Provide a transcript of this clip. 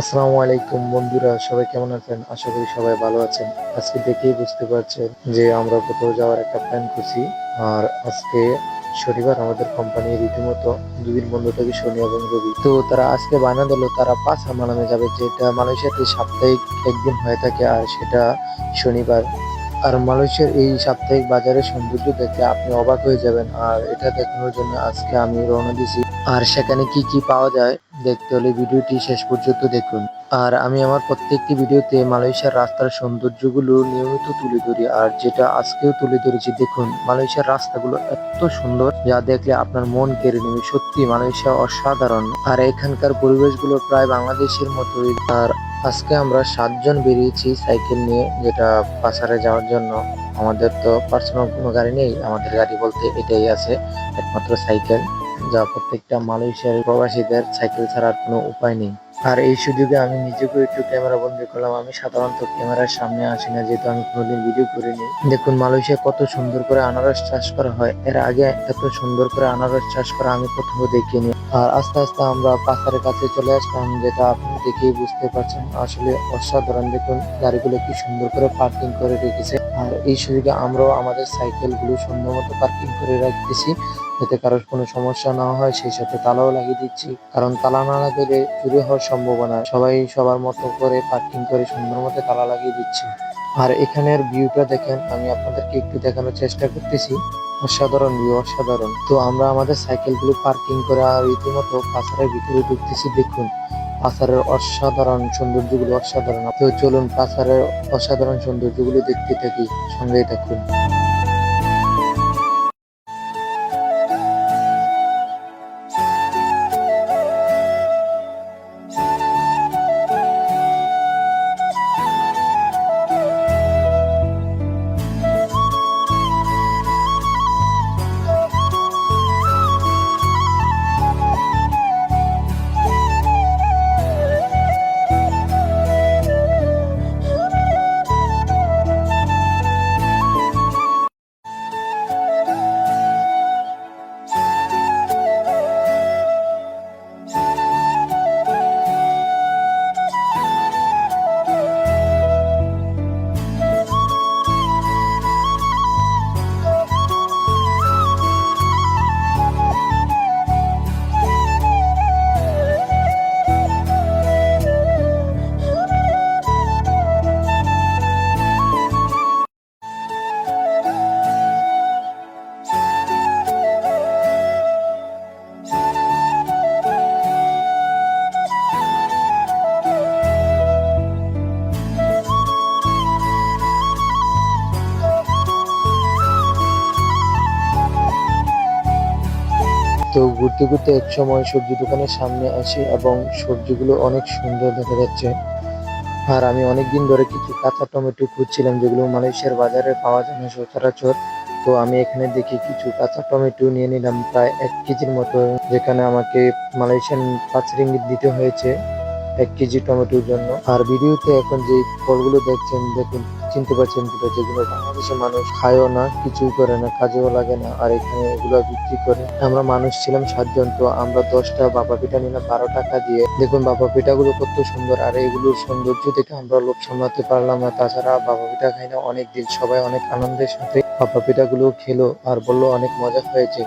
আসসালামু আলাইকুম বন্ধুরা, সবাই কেমন আছেন? আশা করি সবাই ভালো আছেন। আজকে দেখেই বুঝতে পারছেন যে আমরা কোথাও যাওয়ার একটা প্ল্যান করছি। আর আজকে শনিবার আমাদের কোম্পানি রীতিমতো দুদিন বন্ধ থাকে শনি এবং রবি। তো তারা আজকে বায়না দিল, তারা পাঁচ মালামে যাবে, যেটা মালয়েশিয়াতে সাপ্তাহিক একদিন হয়ে থাকে আর সেটা শনিবার। আর মালয়েশিয়ার এই সাপ্তাহিক বাজারের সৌন্দর্য দেখে আপনি অবাক হয়ে যাবেন। আর এটা দেখানোর জন্য আজকে আমি রওনা দিছি আর সেখানে কি কি পাওয়া যায় দেখতে হলে ভিডিওটি শেষ পর্যন্ত দেখুন। আর আমি আমার প্রত্যেকটি ভিডিওতে মালয়েশিয়ার রাস্তার সৌন্দর্যগুলো নিয়মিত তুলে ধরি, আর যেটা আজকেও তুলে ধরেছি, দেখুন মালয়েশিয়ার রাস্তাগুলো এত সুন্দর যা দেখলে আপনার মন কেড়ে নেবে। সত্যি মালয়েশিয়া অসাধারণ। আর এখানকার পরিবেশগুলো প্রায় বাংলাদেশের মতোই। আর আজকে আমরা সাতজন বেরিয়েছি সাইকেল নিয়ে, যেটা পাসারে যাওয়ার জন্য। আমাদের তো পার্সোনাল কোনো গাড়ি নেই, আমাদের গাড়ি বলতে এটাই আছে, একমাত্র সাইকেল। যা প্রত্যেকটা মালয়েশিয়ার প্রবাসীদের সাইকেল ছাড়ার কোনো উপায় নেই। আর এই সুযোগে আমি নিজেকেও একটু ক্যামেরা বন্দি করলাম। আমি সাধারণত ক্যামেরার সামনে আসি না, যেহেতু আমি কোনোদিন ভিডিও করিনি। দেখুন, মালয়েশিয়া কত সুন্দর করে আনারস চাষ করা হয়। এর আগে এত সুন্দর করে আনারস চাষ করা আমি কোথাও দেখিনি। আর আস্তে আস্তে আমরা পাথারের কাছে চলে আসলাম, যেটা আপনি দেখেই বুঝতে পারছেন। আসলে অসাধারণ, দেখুন, গাড়িগুলো কি সুন্দর করে পার্কিং করে রেখেছে। আর এই সুযোগে আমরাও আমাদের সাইকেলগুলো সুন্দর মতো পার্কিং করে রাখতেছি। যাতে কারোর কোনো সমস্যা না হয়, সেই সাথে তালাও লাগিয়ে দিচ্ছি। কারণ তালা না লাগালে চুরি হওয়ার সম্ভাবনা। সবাই সবার মতো করে পার্কিং করে সুন্দর মতো তালা লাগিয়ে দিচ্ছি। আর এখানের ভিউটা দেখেন, আমি আপনাদেরকে একটু দেখানোর চেষ্টা করতেছি। অসাধারণ ভিউ অসাধারণ। তো আমরা আমাদের সাইকেলগুলো পার্কিং করে রীতিমতো পাথরের ভিতরে ঢুকতেছি, দেখুন। পাথরের অসাধারণ সৌন্দর্যগুলো অসাধারণ। তো চলুন পাথরের অসাধারণ সৌন্দর্যগুলো দেখতে থাকি। সঙ্গেই থাকুন। তো ঘুরতে ঘুরতে এক সময় সবজি দোকানের সামনে আসি এবং সবজিগুলো অনেক সুন্দর দেখা যাচ্ছে। আর আমি অনেকদিন ধরে কিছু কাঁচা টমেটো খুঁজছিলাম, যেগুলো মালয়েশিয়ার বাজারে পাওয়া যায় না সচরাচর। তো আমি এখানে দেখি কিছু কাঁচা টমেটো নিয়ে নিলাম, প্রায় এক কেজির মতো, যেখানে আমাকে মালয়েশিয়ান পাঁচ রিঙ্গিত দিতে হয়েছে এক কেজি টমেটোর জন্য। আর ভিডিওতে এখন যে ফলগুলো দেখছেন, দেখুন। চিনতে পারছেন কিনা যেগুলো বাংলাদেশের মানুষ খায়ও না, কিছুই করে না, কাজেও লাগে না, আর এখানে এগুলো বিক্রি করে। আমরা মানুষ ছিলাম সাতজন, তো আমরা দশটা বাবা পিঠা নিলাম বারো টাকা দিয়ে। দেখুন বাবা পিঠাগুলো কত সুন্দর, আর এগুলোর সৌন্দর্য দেখে আমরা লোভ সামলাতে পারলাম না। তাছাড়া বাবা পিঠা খাই না অনেক দিন সবাই অনেক আনন্দের সাথে। বাবা পিঠাগুলো খেলো আর বলল অনেক মজা হয়েছে।